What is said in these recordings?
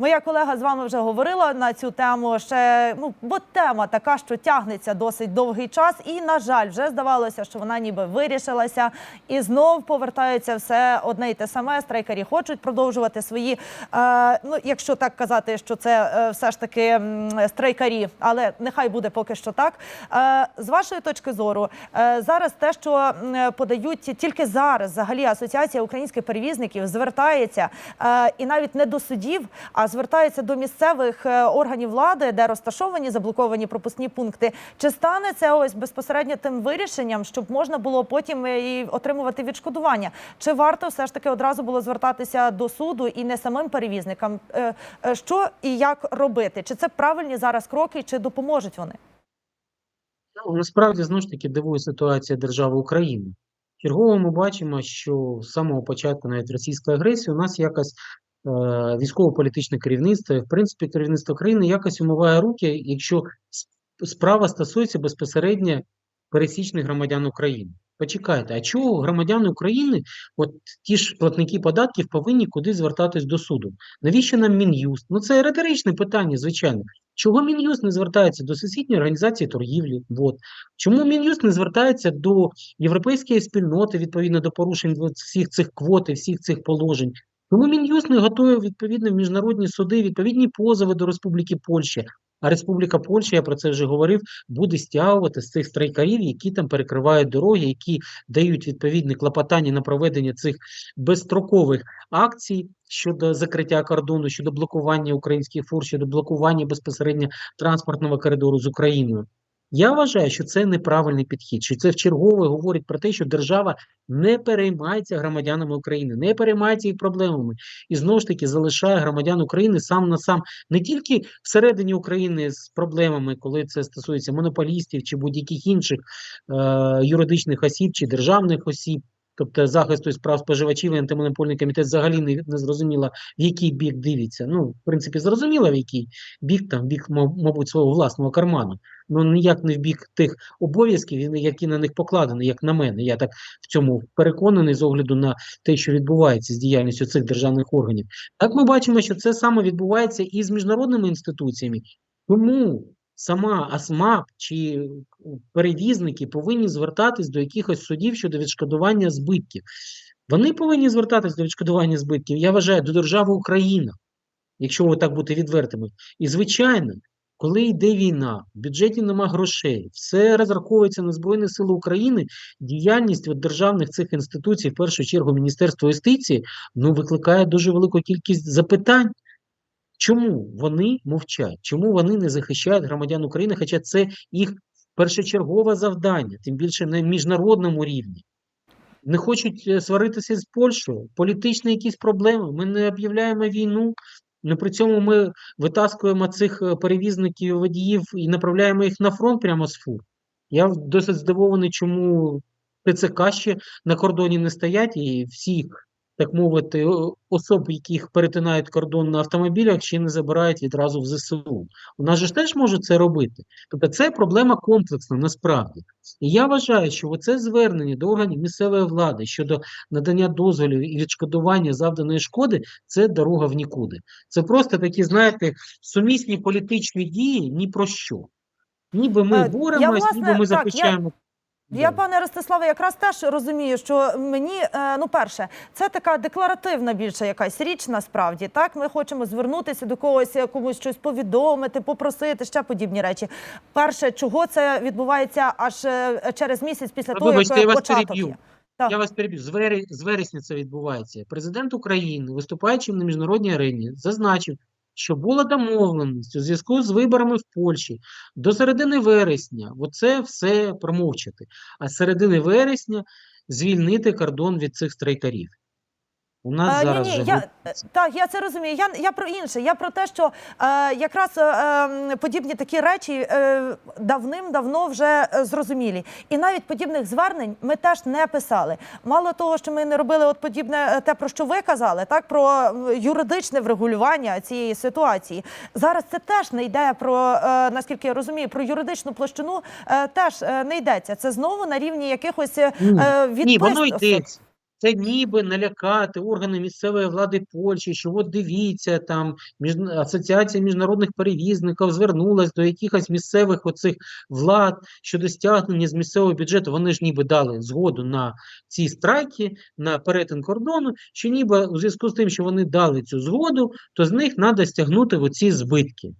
Моя колега з вами вже говорила на цю тему. Ще ну бо тема така, що тягнеться досить довгий час, і на жаль, вже здавалося, що вона ніби вирішилася, і знов повертається все одне й те саме. Страйкарі хочуть продовжувати свої. Е, ну, якщо так казати, що це е, все ж таки м, страйкарі, але нехай буде поки що так. Е, з вашої точки зору, е, зараз те, що подають тільки зараз, взагалі асоціація українських перевізників звертається е, і навіть не до судів, а звертається до місцевих е, органів влади, де розташовані заблоковані пропускні пункти. Чи стане це ось безпосередньо тим вирішенням, щоб можна було потім е, і отримувати відшкодування? Чи варто все ж таки одразу було звертатися до суду і не самим перевізникам? Е, Що і як робити? Чи це правильні зараз кроки, чи допоможуть вони? Ну, насправді, знову ж таки, дивує ситуація держави України. Чергово ми бачимо, що з самого початку навіть російської агресії у нас якось е, військово-політичне керівництво, і, в принципі, керівництво країни якось умиває руки, якщо справа стосується безпосередньо пересічних громадян України. Почекайте, а чого громадяни України, от ті ж платники податків, повинні куди звертатись до суду? Навіщо нам Мін'юст? Ну це риторичне питання, звичайно. Чого Мін'юст не звертається до Всесвітньої організації торгівлі? Вот. Чому Мін'юст не звертається до європейської спільноти відповідно до порушень всіх цих квот і всіх цих положень? Чому Мін'юст не готує відповідно в міжнародні суди відповідні позови до Республіки Польща? А Республіка Польща, я про це вже говорив, буде стягувати з цих страйкарів, які там перекривають дороги, які дають відповідні клопотання на проведення цих безстрокових акцій щодо закриття кордону, щодо блокування українських фур, щодо блокування безпосередньо транспортного коридору з Україною. Я вважаю, що це неправильний підхід, що це в чергове говорить про те, що держава не переймається громадянами України, не переймається їх проблемами і знову ж таки залишає громадян України сам на сам не тільки всередині України з проблемами, коли це стосується монополістів чи будь-яких інших е, юридичних осіб чи державних осіб. Тобто захисту справ споживачів і антимонопольний комітет взагалі не, не зрозуміло, в який бік дивиться. Ну, в принципі, зрозуміло, в який бік, там, бік, мабуть, свого власного карману. Ну, ніяк не в бік тих обов'язків, які на них покладені, як на мене. Я так в цьому переконаний з огляду на те, що відбувається з діяльністю цих державних органів. Так ми бачимо, що це саме відбувається і з міжнародними інституціями. Тому сама АСМАП чи перевізники повинні звертатись до якихось судів щодо відшкодування збитків. Вони повинні звертатись до відшкодування збитків, я вважаю, до держави Україна, якщо ви так бути відвертими. І, звичайно, коли йде війна, в бюджеті нема грошей, все розраховується на Збройні Сили України, діяльність от державних цих інституцій, в першу чергу Міністерство юстиції, ну, викликає дуже велику кількість запитань. Чому вони мовчать? Чому вони не захищають громадян України? Хоча це їх першочергове завдання, тим більше на міжнародному рівні. Не хочуть е, сваритися з Польщею, політичні якісь проблеми. Ми не об'являємо війну, але при цьому ми витаскуємо цих е, перевізників водіїв і направляємо їх на фронт прямо з фур. Я досить здивований, чому ТЦК ще на кордоні не стоять, і всі, так мовити, особ, яких перетинають кордон на автомобілях, ще не забирають відразу в ЗСУ. У нас же ж теж можуть це робити. Тобто це проблема комплексна насправді. І я вважаю, що оце звернення до органів місцевої влади щодо надання дозволів і відшкодування завданої шкоди це дорога в нікуди. Це просто такі, знаєте, сумісні політичні дії ні про що. Ніби ми Е, боремось, ніби ми так, я- захищаємо. Я, пане Ростиславе, якраз теж розумію, що мені, е, ну, перше, це така декларативна більше якась річ насправді. Так, ми хочемо звернутися до когось, е, комусь щось повідомити, попросити, ще подібні речі. Перше, чого це відбувається аж е, через місяць після А того, як початок є. Так. Я вас переб'ю. З вересня це відбувається. Президент України, виступаючи на міжнародній арені, зазначив, що була домовленість у зв'язку з виборами в Польщі до середини вересня. Оце все промовчати. А з середини вересня звільнити кордон від цих страйкарів. У нас Е, зараз ні, ні, я, так, я це розумію. Я, я про інше. Я про те, що е, якраз е, ем, подібні такі речі е, давним-давно вже е, зрозумілі. І навіть подібних звернень ми теж не писали. Мало того, що ми не робили от подібне е, те, про що ви казали, так про е, юридичне врегулювання цієї ситуації. Зараз це теж не йде про, е, наскільки я розумію, про юридичну площину е, теж е, не йдеться. Це знову на рівні якихось е, е, Ні, воно йдеться. Це ніби налякати органи місцевої влади Польщі, що от дивіться, там між... Асоціація міжнародних перевізників звернулась до якихось місцевих оцих влад щодо стягнення з місцевого бюджету. Вони ж ніби дали згоду на ці страйки, на перетин кордону, що ніби у зв'язку з тим, що вони дали цю згоду, то з них треба стягнути оці збитки.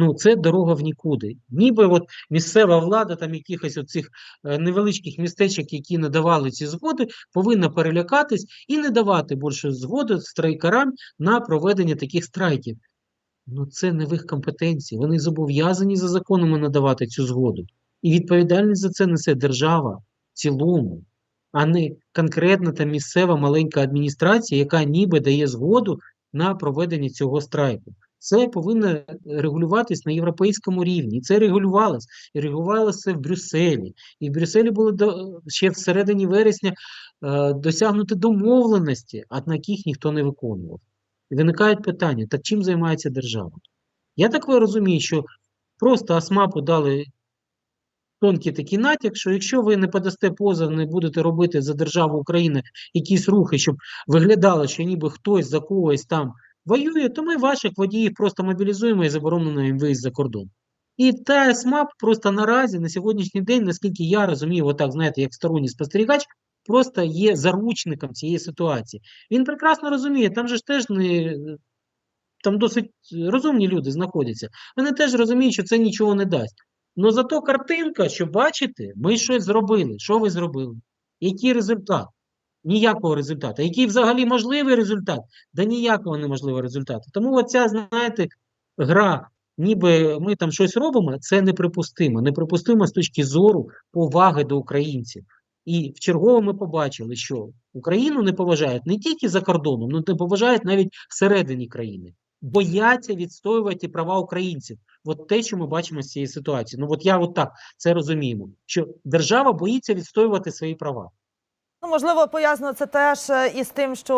Ну, це дорога в нікуди. Ніби от місцева влада там якихось оцих е, невеличких містечок, які надавали ці згоди, повинна перелякатись і не давати більше згоди страйкарам на проведення таких страйків. Ну, це не в їх компетенції. Вони зобов'язані за законами надавати цю згоду. І відповідальність за це несе держава в цілому, а не конкретна та місцева маленька адміністрація, яка ніби дає згоду на проведення цього страйку. Це повинно регулюватись на європейському рівні. Це регулювалось. І регулювалося це в Брюсселі. І в Брюсселі було до, ще в середині вересня е, досягнути домовленості, однак їх ніхто не виконував. І виникають питання: так чим займається держава? Я так розумію, що просто АСМАПу дали тонкий такий натяк, що якщо ви не подасте позов, не будете робити за державу України якісь рухи, щоб виглядало, що ніби хтось за когось там воює, то ми ваших водіїв просто мобілізуємо і заборонено їм виїзд за кордон. І та СМАП просто наразі на сьогоднішній день, наскільки я розумію, отак, знаєте, як сторонній спостерігач, просто є заручником цієї ситуації. Він прекрасно розуміє, там же ж теж не там досить розумні люди знаходяться. Вони теж розуміють, що це нічого не дасть. Ну зато картинка, що бачите, ми щось зробили. Що ви зробили? Який результат? Ніякого результату. Який взагалі можливий результат? Да ніякого неможливого результату. Тому оця, знаєте, гра, ніби ми там щось робимо, це неприпустимо. Неприпустимо з точки зору поваги до українців. І в чергово ми побачили, що Україну не поважають не тільки за кордоном, але не поважають навіть всередині країни. Бояться відстоювати права українців. От те, що ми бачимо з цієї ситуації. Ну от я от так це розуміємо, що держава боїться відстоювати свої права. Ну, можливо, пов'язано це теж е, із тим, що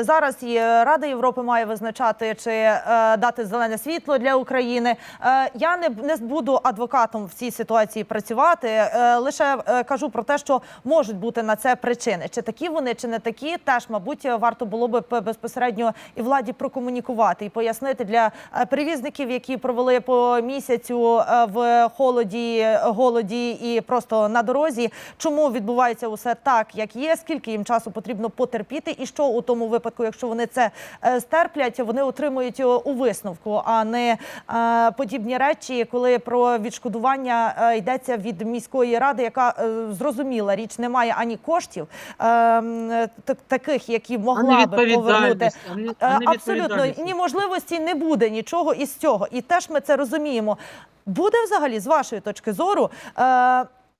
зараз і Рада Європи має визначати чи е, дати зелене світло для України. Е, я не, не буду адвокатом в цій ситуації працювати. Е, лише е, кажу про те, що можуть бути на це причини. Чи такі вони, чи не такі, теж мабуть варто було би безпосередньо і владі прокомунікувати і пояснити для е, перевізників, які провели по місяцю е, в холоді, голоді і просто на дорозі, чому відбувається усе так, як є, скільки їм часу потрібно потерпіти, і що у тому випадку, якщо вони це е, стерплять, вони отримують е, у висновку, а не е, подібні речі, коли про відшкодування йдеться від міської ради, яка зрозуміла річ, не має ані коштів е, таких, які могла би повернути. Абсолютно ні можливості не буде нічого із цього. І теж ми це розуміємо. Буде взагалі, з вашої точки зору,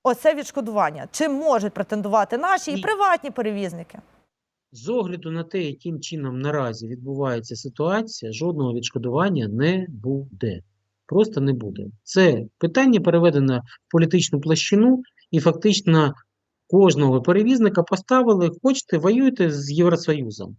оце відшкодування? Чи можуть претендувати наші і Ні. приватні перевізники? З огляду на те, яким чином наразі відбувається ситуація, жодного відшкодування не буде. Просто не буде. Це питання переведено в політичну площину, і фактично кожного перевізника поставили, хочете, воюйте з Євросоюзом.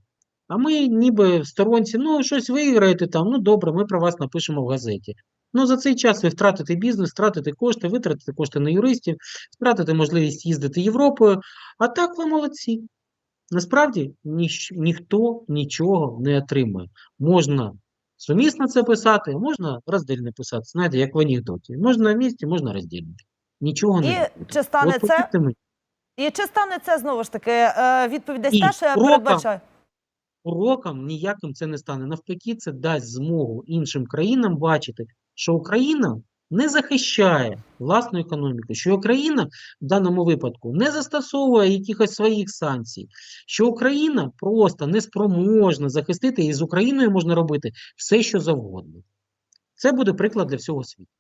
А ми ніби в сторонці, ну, щось виграєте там, ну добре, ми про вас напишемо в газеті. Ну, за цей час ви втратите бізнес, втратите кошти, витратите кошти на юристів, втратите можливість їздити Європою. А так ви молодці. Насправді ніщ- ніхто нічого не отримує. Можна сумісно це писати, можна роздільно писати. Знаєте, як в анекдоті. Можна в місті, можна роздільно. Нічого І не буде. чи стане От це? мені, І чи стане це знову ж таки е, відповідь десь теж е, кроком передбачає? ніяким це не стане. Навпаки, це дасть змогу іншим країнам бачити, що Україна не захищає власну економіку, що Україна в даному випадку не застосовує якихось своїх санкцій, що Україна просто неспроможна захистити, і з Україною можна робити все, що завгодно. Це буде приклад для всього світу.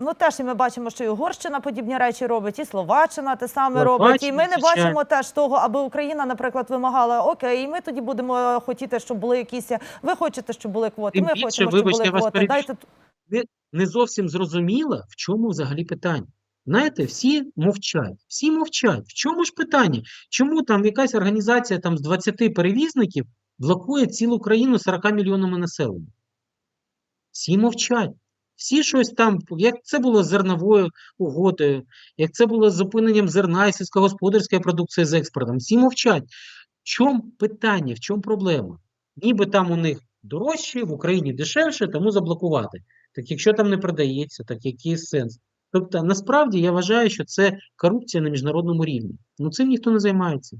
Ну теж і ми бачимо, що і Угорщина подібні речі робить, і Словаччина те саме Словаччина, робить. І ми не бачимо теж того, аби Україна, наприклад, вимагала окей, і ми тоді будемо хотіти, щоб були якісь. Ви хочете, щоб були квоти. Тим Ми більше, хочемо, щоб вибачте, були квоти. Дайте не зовсім зрозуміло, в чому взагалі питання. Знаєте, всі мовчать, всі мовчать. В чому ж питання? Чому там якась організація там з 20 перевізників блокує цілу країну 40 мільйонами населення? Всі мовчать. Всі щось там, як це було з зерновою угодою, як це було з зупиненням зерна і сільськогосподарської продукції з експортом, всі мовчать. В чому питання, в чому проблема? Ніби там у них дорожче, в Україні дешевше, тому заблокувати. Так якщо там не продається, так який сенс? Тобто, насправді я вважаю, що це корупція на міжнародному рівні. Ну цим ніхто не займається.